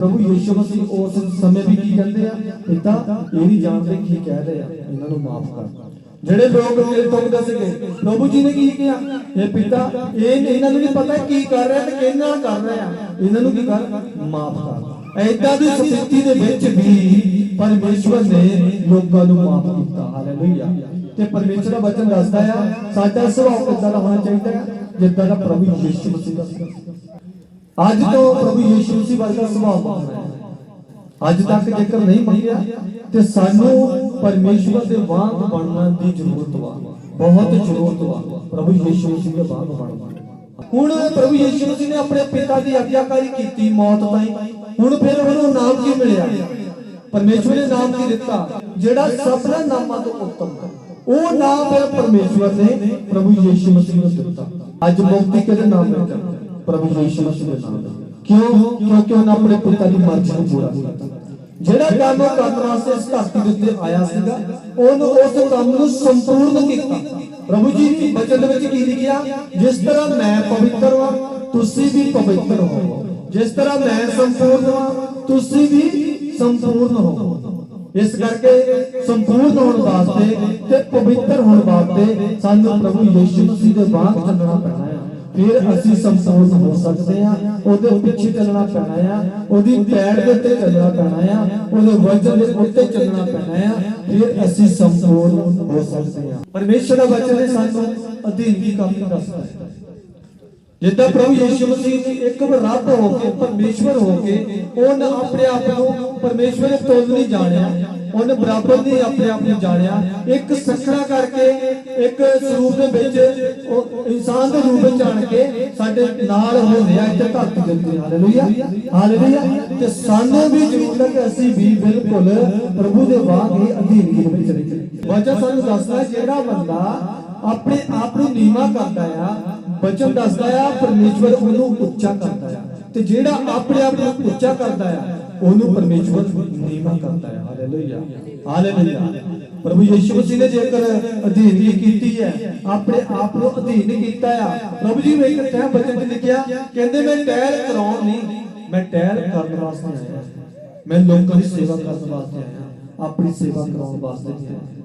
ਪ੍ਰਭੂ ਯੀਸ਼ੂ ਮਸੀਹ ਉਸ ਸਮੇਂ ਵੀ ਕੀ ਕਹਿੰਦੇ ਆ? ਪਿਤਾ ਇਹ ਨਹੀਂ ਜਾਣਦੇ ਕੀ ਕਹਿ ਰਹੇ ਆ? ਇਹਨਾਂ ਨੂੰ ਮਾਫ ਕਰ। ਜਿਹੜੇ ਲੋਕ ਮੇਰੇ ਤੋਂ ਦੱਸਗੇ ਪ੍ਰਭੂ ਜੀ ਨੇ ਕੀ ਕਿਹਾ? ਇਹ ਪਿਤਾ, ਇਹ ਇਹਨਾਂ ਨੂੰ ਨਹੀਂ ਪਤਾ ਕੀ ਕਰ ਰਿਹਾ ਤੇ ਕਿਹਦੇ ਨਾਲ ਕਰ ਰਿਹਾ। ਇਹਨਾਂ ਨੂੰ ਕੀ ਕਰ? ਮਾਫ ਕਰ। ਐਦਾਂ ਦੀ ਸਥਿਤੀ ਦੇ ਵਿੱਚ ਵੀ ਪਰਮੇਸ਼ਵਰ ਨੇ ਲੋਕਾਂ ਨੂੰ ਮਾਫ ਕੀਤਾ। ਹਾਲੇਲੂਇਆ। ਤੇ ਪਰਮੇਸ਼ਰ ਦਾ ਵਚਨ ਦੱਸਦਾ ਆ, ਸਾਡਾ ਸੁਭਾਅ ਕਿੱਦਾਂ ਦਾ ਹੋਣਾ ਚਾਹੀਦਾ ਹੈ? ਜਿੱਦਾਂ ਦਾ ਪ੍ਰਭੂ ਯੀਸ਼ੂ ਮਸੀਹ ਦਾ। ਅੱਜ ਤੋਂ ਪ੍ਰਭੂ ਯੀਸ਼ੂ ਮਸੀਹ ਵਰਗਾ ਸੁਭਾਅ ਮੰਗਣਾ ਅੱਜ ਤੱਕ ਜੇਕਰ ਨਹੀਂ ਮੰਗਿਆ ਤੇ ਸਾਨੂੰ ਪਰਮੇਸ਼ਵਰ ਦੇ ਵਾਂਗ ਬਣਨ ਦੀ ਜ਼ਰੂਰਤ ਵਾ। ਬਹੁਤ ਜ਼ਰੂਰਤ ਵਾ। ਪ੍ਰਭੂ ਯੀਸ਼ੂ ਮਸੀਹ ਦੇ ਵਾਂਗ ਬਣਨ ਹੁਣ ਪ੍ਰਭੂ ਯੀਸ਼ੂ ਮਸੀਹ ਨੇ ਆਪਣੇ ਪਿਤਾ ਦੀ ਆਗਿਆਕਾਰੀ ਕੀਤੀ, ਮੌਤ ਤਾਈਂ। ਹੁਣ ਫਿਰ ਉਹਨੂੰ ਨਾਮ ਕੀ ਮਿਲਿਆ? ਪਰਮੇਸ਼ਵਰ ਨੇ ਨਾਮ ਕੀ ਦਿੱਤਾ? ਜਿਹੜਾ ਸਭਨਾ ਨਾਮਾਂ ਤੋਂ ਉੱਤਮ ਹੈ। ਉਹ ਨਾਮ ਹੈ ਪਰਮੇਸ਼ਵਰ ਨੇ ਪ੍ਰਭੂ ਯੀਸ਼ੂ ਮਸੀਹ ਨੂੰ ਦਿੱਤਾ। ਅੱਜ ਮੁਕਤੀ ਕਿਹਦੇ ਨਾਮ ਵਿੱਚ ਹੈ? ਪ੍ਰਭੂ ਯੀਸ਼ੂ ਮਸੀਹ ਦੇ ਨਾਮ ਵਿੱਚ ਕਿਉਂ ਕਿਉਂਕਿ ਉਹਨਾਂ ਆਪਣੇ ਪਿਤਾ ਦੀ ਮਰਜ਼ੀ ਨੂੰ ਪੂਰਾ ਕੀਤਾ। ਜਿਹੜਾ ਕੰਮ ਉਹ ਕਰਨ ਵਾਸਤੇ ਇਸ ਧਰਤੀ ਦੇ ਉੱਤੇ ਆਇਆ ਸੀਗਾ, ਉਹਨੂੰ ਉਸ ਕੰਮ ਨੂੰ ਸੰਪੂਰਨ ਕੀਤਾ। ਪ੍ਰਭੂ ਜੀ ਦੀ ਬਚਨ ਵਿੱਚ ਕੀ ਲਿਖਿਆ? ਜਿਸ ਤਰ੍ਹਾਂ ਮੈਂ ਪਵਿੱਤਰ ਹਾਂ, ਤੁਸੀਂ ਵੀ ਪਵਿੱਤਰ ਹੋ। ਜਿਸ ਤਰ੍ਹਾਂ ਮੈਂ ਸੰਪੂਰਨ ਹਾਂ, ਤੁਸੀਂ ਵੀ ਸੰਪੂਰਨ ਹੋ। ਇਸ ਕਰਕੇ ਸੰਪੂਰਨ ਹੋਣ ਵਾਸਤੇ ਤੇ ਪਵਿੱਤਰ ਹੋਣ ਵਾਸਤੇ ਸਾਨੂੰ ਪ੍ਰਭੂ ਯੀਸ਼ੂ ਮਸੀਹ ਦੇ ਵਾਂਗ ਚੱਲਣਾ ਪੈਣਾ ਫਿਰ ਅਸੀਂ ਸੰਪੂਰਨ ਹੋ ਸਕਦੇ ਹਾਂ, ਉਹਦੇ ਪਿੱਛੇ ਚੱਲਣਾ ਪੈਣਾ ਆ, ਉਹਦੀ ਪੈੜ ਦੇ ਉੱਤੇ ਚੱਲਣਾ ਪੈਣਾ ਆ, ਉਹਦੇ ਵਚਨ ਦੇ ਉੱਤੇ ਚੱਲਣਾ ਪੈਣਾ ਆ, ਫਿਰ ਅਸੀਂ ਸੰਪੂਰਨ ਹੋ ਸਕਦੇ ਹਾਂ। ਪਰਮੇਸ਼ਰ ਦਾ ਵਚਨ ਸਾਨੂੰ ਅਧੀਨ ਦੀ ਕੰਮ ਦੱਸਦਾ ਹੈ। ਜਿੱਦਾਂ ਪ੍ਰਭੂ ਯੀਸ਼ੂ ਮਸੀਹ ਨੇ ਇੱਕ ਰੱਬ ਹੋ ਕੇ, ਪਰਮੇਸ਼ਵਰ ਹੋ ਕੇ, ਉਹਨੇ ਆਪਣੇ ਆਪ ਨੂੰ ਪਰਮੇਸ਼ਵਰ ਦੇ ਤੁਲ ਨਹੀਂ ਜਾਣਿਆ, ਉਹਨੇ ਬਰਾਬਰ ਨਹੀਂ ਆਪਣੇ ਆਪ ਨੂੰ ਜਾਣਿਆ। ਇੱਕ ਸਖਣਾ ਕਰਕੇ ਇੱਕ ਸਰੂਪ ਦੇ ਵਿੱਚ ਇਨਸਾਨ ਦੇ ਰੂਪ ਵਿੱਚ ਆਣ ਕੇ ਸਾਡੇ ਨਾਲ ਹੋ ਰਿਹਾ ਇੱਥੇ ਧਰਤੀ ਦੇ ਉੱਤੇ। ਹਾਲੇਲੂਇਆ ਹਾਲੇਲੂਇਆ ਤੇ ਸਾਨੂੰ ਵੀ ਜ਼ਰੂਰਤ ਹੈ ਕਿ ਅਸੀਂ ਵੀ ਬਿਲਕੁਲ ਪ੍ਰਭੂ ਦੇ ਵਾਂਗ ਹੀ ਅਧੀਨਗੀ ਦੇ ਵਿੱਚ ਰਹੀਏ। ਵਜ੍ਹਾ ਸਾਨੂੰ ਦੱਸਦਾ ਜਿਹੜਾ ਬੰਦਾ ਆਪਣੇ ਆਪ ਨੂੰ ਨੀਵਾ ਕਰਦਾ ਆ ਬਚਨ ਦੱਸਦਾ ਆ, ਪਰਮੇਸ਼ਵਰ ਉਹਨੂੰ ਉੱਚਾ ਕਰਦਾ ਆ। ਤੇ ਜਿਹੜਾ ਆਪਣੇ ਆਪ ਨੂੰ ਉੱਚਾ ਕਰਦਾ ਆ ਉਹਨੂੰ ਪਰਮੇਸ਼ਵਰ ਨੀਵਾ ਕਰਦਾ ਆ ਹਾਲੇਲੂਇਆ। ਹਾਲੇਲੂਇਆ। ਪ੍ਰਭੂ ਯੀਸ਼ੂ ਮਸੀਹ ਨੇ ਜੇਕਰ ਅਧੀਨਗੀ ਕੀਤੀ ਹੈ, ਆਪਣੇ ਆਪ ਨੂੰ ਅਧੀਨ ਕੀਤਾ ਆ। ਪ੍ਰਭੂ ਜੀ ਨੇ ਇੱਕ ਤਹਿ ਬਚਨ ਚ ਲਿਖਿਆ, ਕਹਿੰਦੇ ਮੈਂ ਟਹਿਲ ਕਰਾਉਣ ਨਹੀਂ, ਮੈਂ ਟਹਿਲ ਕਰਨ ਵਾਸਤੇ ਆਇਆ। ਮੈਂ ਲੋਕਾਂ ਦੀ ਸੇਵਾ ਕਰਨ ਵਾਸਤੇ ਆਇਆ। ਆਪਣੀ ਸੇਵਾ ਕਰਾਉਣ ਵਾਸਤੇ ਨਹੀਂ ਆਇਆ।